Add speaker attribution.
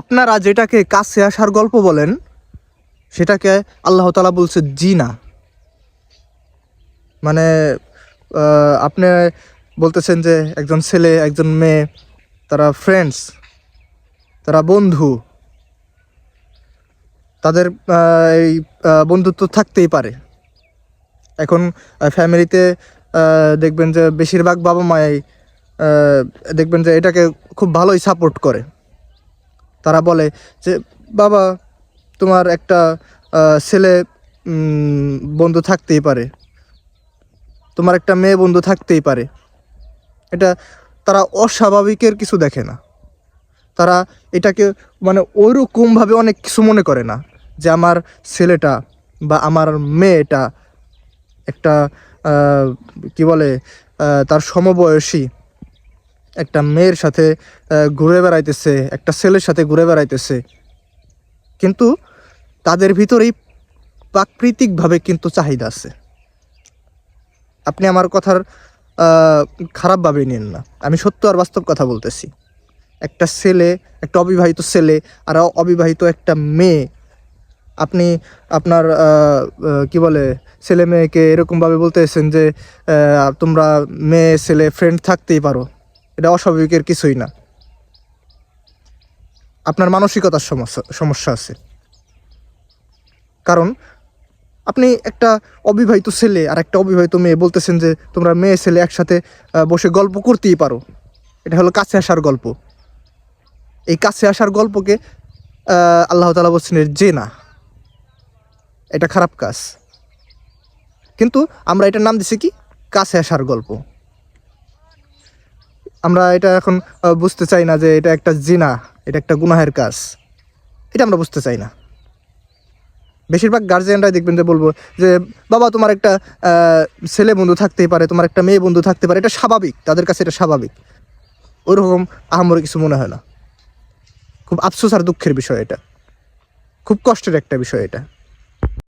Speaker 1: আপনারা যেটাকে কাছে আসার গল্প বলেন, সেটাকে আল্লাহ তালা বলছে জি না মানে আপনি বলতেছেন যে একজন ছেলে, একজন মেয়ে, তারা ফ্রেন্ডস তারা বন্ধু। তাদের এই বন্ধুত্ব থাকতেই পারে। এখন ফ্যামিলিতে দেখবেন যে বেশিরভাগ বাবা মাই দেখবেন যে এটাকে খুব ভালোই সাপোর্ট করে। তারা বলে যে, বাবা, তোমার একটা ছেলে বন্ধু থাকতেই পারে। তোমার একটা মেয়ে বন্ধু থাকতেই পারে। এটা তারা অস্বাভাবিকের কিছু দেখে না। তারা এটাকে মানে ওইরকমভাবে অনেক কিছু মনে করে না যে, আমার ছেলেটা বা আমার মেয়েটা একটা কি বলে তার সমবয়সী একটা মেয়ের সাথে ঘুরে বেড়াইতেছে, একটা ছেলের সাথে ঘুরে বেড়াইতেছে। কিন্তু তাদের ভিতরেই প্রাকৃতিকভাবে কিন্তু চাহিদা আছে। আপনি আমার কথার খারাপভাবে নিন না। আমি সত্য আর বাস্তব কথা বলতেছি। একটা ছেলে, একটা অবিবাহিত ছেলে আর অবিবাহিত একটা মেয়ে, আপনি আপনার কি বলে, ছেলে মেয়েকে এরকমভাবে বলতেছেন যে তোমরা মেয়ে, ছেলে ফ্রেন্ড থাকতেই পারো। এটা অস্বাভাবিকের কিছুই না। আপনার মানসিকতার সমস্যা সমস্যা আছে। কারণ আপনি একটা অবিবাহিত ছেলে আর একটা অবিবাহিত মেয়ে বলতেছেন যে, তোমরা মেয়ে ছেলে একসাথে বসে গল্প করতেই পারো। এটা হলো কাছে আসার গল্প। এই কাছে আসার গল্পকে আল্লাহ তালা বলছেন যে না, এটা খারাপ কাজ। কিন্তু আমরা এটার নাম দিছি কি? কাছে আসার গল্প। আমরা এটা এখন বুঝতে চাই না যে এটা একটা জিনা, এটা একটা গুনাহের কাজ। এটা আমরা বুঝতে চাই না। বেশিরভাগ গার্জিয়ানরাই দেখবেন যে বলব যে, বাবা, তোমার একটা ছেলে বন্ধু থাকতেই পারে, তোমার একটা মেয়ে বন্ধু থাকতে পারে। এটা স্বাভাবিক, তাদের কাছে এটা স্বাভাবিক। ওইরকম আহামরি কিছু মনে হয় না। খুব আফসোস আর দুঃখের বিষয় এটা। খুব কষ্টের একটা বিষয় এটা।